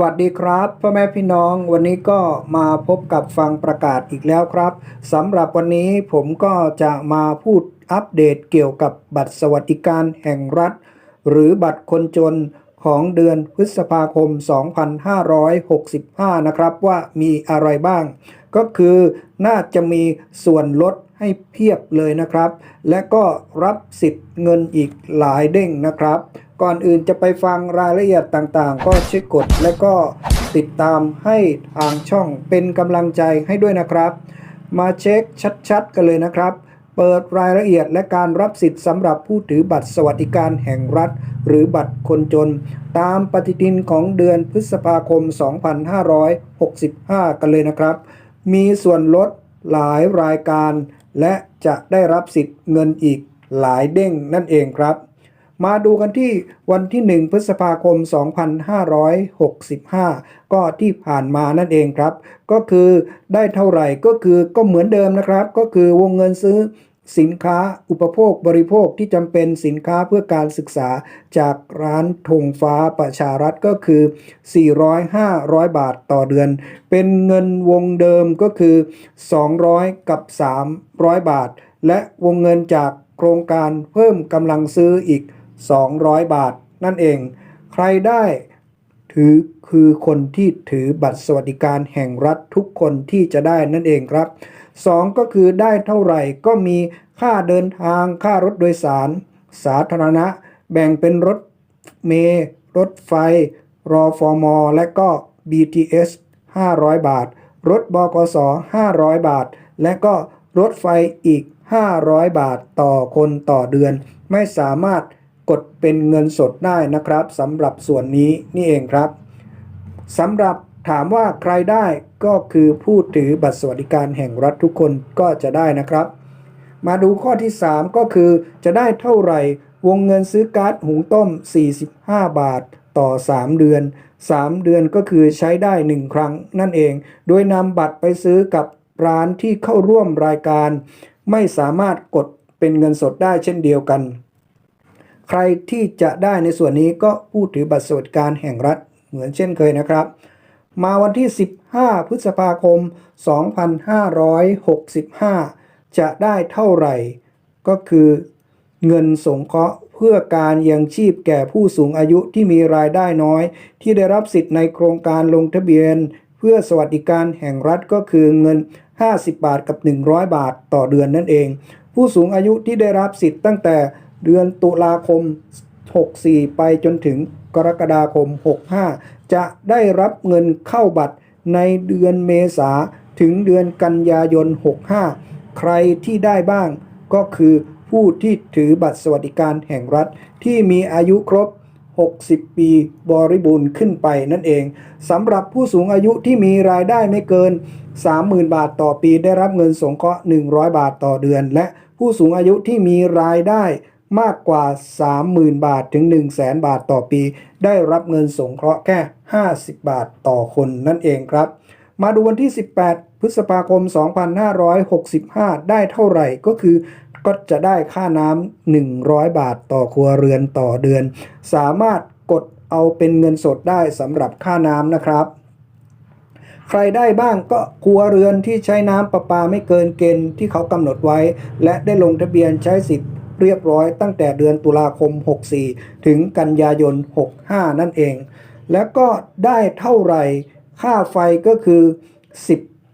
วัสดีครับพ่อแม่พี่น้องวันนี้ก็มาพบกับฟังประกาศอีกแล้วครับสำหรับวันนี้ผมก็จะมาพูดอัปเดตเกี่ยวกับบัตรสวัสดิการแห่งรัฐ หรือบัตรคนจนของเดือนพฤษภาคม 2565 นะครับ ว่ามีอะไรบ้าง ก็คือน่าจะมีส่วนลดให้เพียบเลยนะครับ และก็รับสิทธิ์เงินอีกหลายเด้งนะครับ ก่อนอื่นจะไปฟังรายละเอียดต่างๆ ก็ช่วยกดและก็ติดตามให้ทางช่องเป็นกำลังใจให้ด้วยนะครับ มาเช็คชัดๆ กันเลยนะครับ เปิดรายละเอียดและการรับสิทธิ์สำหรับผู้ถือบัตรสวัสดิการแห่งรัฐ หรือบัตรคนจน ตามปฏิทินของเดือนพฤษภาคม 2565 กันเลยนะครับ มีส่วนลดหลายรายการ และจะได้รับสิทธิ์เงินอีกหลายเด้งนั่นเองครับ มาดูกันที่วันที่ 1 พฤษภาคม 2565 ก็ที่ผ่านมานั่นเองครับ ก็คือได้เท่าไหร่ก็คือก็เหมือนเดิมนะครับ ก็คือวงเงินซื้อสินค้าอุปโภคบริโภคที่จำเป็นสินค้าเพื่อการศึกษาจากร้านธงฟ้าประชารัฐก็คือ 400-500 บาทต่อเดือน เป็นเงินวงเดิมก็คือ 200 กับ 300 บาท และวงเงินจากโครงการเพิ่มกำลังซื้ออีก 200 บาท นั่นเอง ใครได้ถือคือคนที่ถือบัตรสวัสดิการแห่งรัฐทุกคนที่จะได้นั่นเองครับ 2 ก็คือได้เท่าไหร่ก็มีค่าเดินทางค่ารถโดยสาร สาธารณะ แบ่งเป็นรถเมล์รถไฟ รอฟอมอและก็ BTS 500 บาท รถบกส500 บาท และก็รถไฟอีก 500 บาทต่อคนต่อเดือน ไม่สามารถ กดเป็นเงินสดได้นะครับสำหรับส่วนนี้นี่เองครับสำหรับถามว่าใครได้ก็คือผู้ถือบัตรสวัสดิการแห่งรัฐทุกคนก็จะได้นะครับ มาดูข้อที่ 3 ก็คือจะได้เท่าไหร่วงเงินซื้อก๊าซหุงต้ม 45 บาทต่อ 3 เดือน 3 เดือนก็คือใช้ได้ 1 ครั้งนั่นเอง โดยนำบัตรไปซื้อกับร้านที่เข้าร่วมรายการ ไม่สามารถกดเป็นเงินสดได้เช่นเดียวกัน ใครที่จะได้ในส่วนนี้ก็ผู้ถือบัตรสวัสดิการแห่งรัฐเหมือนเช่นเคยนะครับ มาวันที่ 15 พฤษภาคม 2565 จะได้เท่าไหร่ ก็คือเงินสงเคราะห์เพื่อการยังชีพแก่ผู้สูงอายุที่มีรายได้น้อย ที่ได้รับสิทธิ์ในโครงการลงทะเบียน เพื่อสวัสดิการแห่งรัฐก็คือเงิน 50 บาทกับ 100 บาทต่อเดือนนั่นเอง ผู้สูงอายุที่ได้รับสิทธิ์ตั้งแต่ เดือนตุลาคม 64 ไปจนถึงกรกฎาคม 65 จะได้รับเงินเข้าบัตรในเดือนเมษาถึงเดือนกันยายน 65 ใครที่ได้บ้างก็คือผู้ที่ถือบัตรสวัสดิการแห่งรัฐที่มีอายุครบ 60 ปีบริบูรณ์ขึ้นไปนั่นเองสำหรับผู้สูงอายุที่มีรายได้ไม่เกิน 30,000 บาทต่อปีได้รับเงินสงเคราะห์ 100 บาทต่อเดือน และผู้สูงอายุที่มีรายได้ มากกว่า 30,000 บาทถึง 100,000บาทต่อปี ได้รับเงินสงเคราะห์แค่ 50 บาทต่อคนนั่นเองครับ มาดูวันที่ 18 พฤษภาคม 2565 ได้เท่าไหร่ก็คือก็จะได้ค่าน้ำ100 บาทต่อครัวเรือนต่อเดือน สามารถกดเอาเป็นเงินสดได้สำหรับค่าน้ำนะครับ ใครได้บ้างก็ครัวเรือนที่ใช้น้ำประปาไม่เกินเกณฑ์ที่เขากำหนดไว้ และได้ลงทะเบียนใช้สิทธิ์ เรียบร้อยตั้งแต่เดือนตุลาคม 64 ถึงกันยายน 65 นั่นเอง แล้วก็ได้เท่าไหร่ค่าไฟก็คือ 10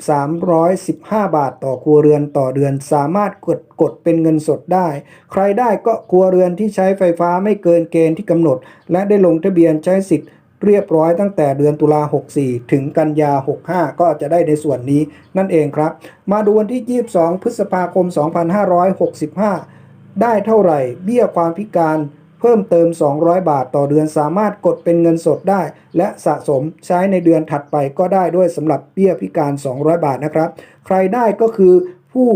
315 บาทต่อครัวเรือนต่อเดือน สามารถกดกดเป็นเงินสดได้ ใครได้ก็ครัวเรือนที่ใช้ไฟฟ้าไม่เกินเกณฑ์ที่กำหนด และได้ลงทะเบียนใช้สิทธิ์เรียบร้อยตั้งแต่เดือนตุลา64 ถึงกันยา 65 ก็จะได้ในส่วนนี้นั่นเองครับ มาดูวันที่ 22 พฤษภาคม 2565 ได้เท่าไหร่ เบี้ยความพิการเพิ่มเติม 200 บาทต่อเดือนสามารถกดเป็นเงินสดได้ และสะสมใช้ในเดือนถัดไปก็ได้ด้วยสำหรับเบี้ยพิการ 200 บาทนะครับ ใครได้ก็คือผู้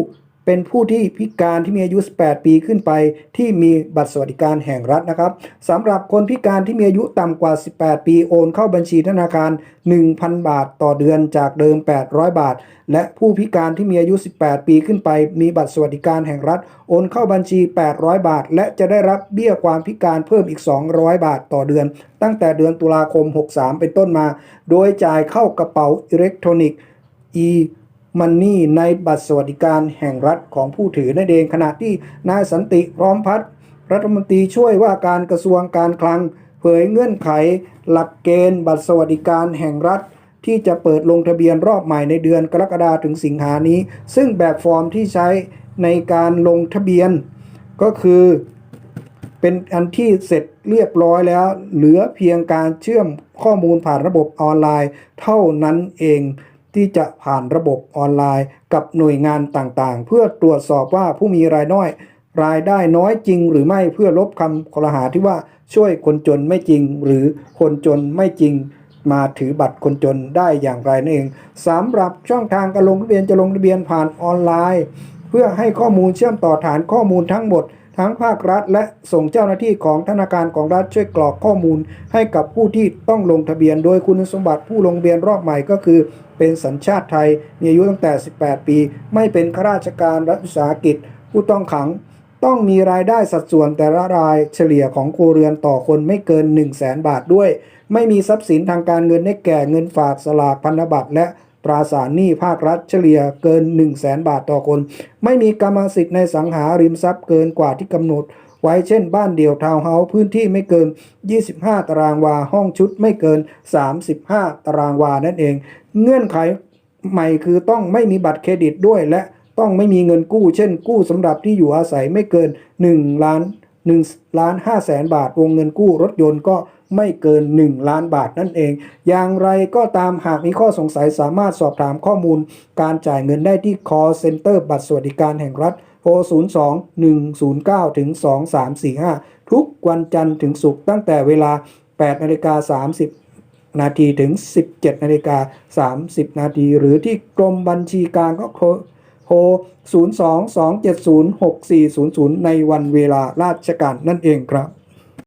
เป็นผู้ที่พิการที่มีอายุ 18 ปีขึ้นไป ที่มีบัตรสวัสดิการแห่งรัฐนะครับสำหรับคนพิการที่มีอายุต่ำกว่า 18 ปีโอนเข้าบัญชีธนาคาร 1,000 บาทต่อเดือนจากเดิม 800 บาท และผู้พิการที่มีอายุ 18 ปีขึ้นไป มีบัตรสวัสดิการแห่งรัฐ โอนเข้าบัญชี 800 บาท และจะได้รับเบี้ยความพิการเพิ่มอีก 200 บาทต่อเดือน ตั้งแต่เดือนตุลาคม 63 เป็นต้นมา โดยจ่ายเข้ากระเป๋าอิเล็กทรอนิกส์ e มันนี่ในบัตรสวัสดิการแห่งรัฐของผู้ถือนั่นเองขณะที่นายสันติพร้อมพัฒน์รัฐมนตรีช่วยว่าการกระทรวงการคลัง เผยเงื่อนไข หลักเกณฑ์ บัตรสวัสดิการแห่งรัฐ ที่จะเปิดลงทะเบียนรอบใหม่ในเดือนกรกฎาคมถึงสิงหานี้ ซึ่งแบบฟอร์มที่ใช้ในการลงทะเบียน ก็คือเป็นอันที่เสร็จเรียบร้อยแล้ว เหลือเพียงการเชื่อมข้อมูลผ่านระบบออนไลน์ เท่านั้นเอง ที่จะผ่านระบบออนไลน์ กับหน่วยงานต่างๆ เพื่อตรวจสอบว่าผู้มีรายน้อย รายได้น้อยจริงหรือไม่เพื่อลบคำคลหาที่ว่าช่วยคนจนไม่จริง หรือคนจนไม่จริง มาถือบัตรคนจนได้อย่างไรนั่นเองสำหรับช่องทางการลงทะเบียนจะลงทะเบียนผ่านออนไลน์ เพื่อให้ข้อมูลเชื่อมต่อฐานข้อมูลทั้งหมด ทั้งภาครัฐ และส่งเจ้าหน้าที่ของธนาคารของรัฐช่วยกรอกข้อมูล ให้กับผู้ที่ต้องลงทะเบียน โดยคุณสมบัติผู้ลงทะเบียนรอบใหม่ก็คือ เป็นสัญชาติไทยมีอายุตั้งแต่ 18 ปี ไม่เป็นข้าราชการรัฐวิสาหกิจ ผู้ต้องขังต้องมีรายได้สัดส่วนแต่ละรายเฉลี่ยของครัวเรือนต่อคนไม่เกิน 1 0 0 0 0แสนบาทด้วย ไม่มีทรัพย์สินทางการเงินได้แก่เงินฝากสลากพันธบัตรและ ตราสารหนี้ภาครัฐเฉลี่ยเกิน 1 0 0 0 0แสนบาทต่อคน ไม่มีกรรมสิทธิ์ในสังหาริมทรัพย์เกินกว่าที่กำหนด ไว้เช่นบ้านเดี่ยวทาวน์เฮาส์พื้นที่ไม่เกิน 25 ตารางวา ห้องชุดไม่เกิน 35 ตารางวานั่นเอง เงื่อนไขใหม่คือต้องไม่มีบัตรเครดิตด้วยและต้องไม่มีเงินกู้ เช่น กู้สำหรับที่อยู่อาศัยไม่เกิน 1 ล้าน1ล้าน5แสนบาท วงเงินกู้รถยนต์ก็ ไม่เกิน 1 ล้านบาทนั่นเอง อย่างไรก็ตามหากมีข้อสงสัยสามารถสอบถามข้อมูล การจ่ายเงินได้ที่ call center บัตรสวัสดิการแห่งรัฐโทร02 109 ถึง 2345 ทุกวันจันทร์ถึงศุกร์ตั้งแต่เวลา 8 นาฬิกา 30นาทีถึง 17 นาฬิกา 30 นาที หรือที่กรมบัญชีกลางก็โทร02 270 6400 ในวันเวลาราชการนั่นเองครับ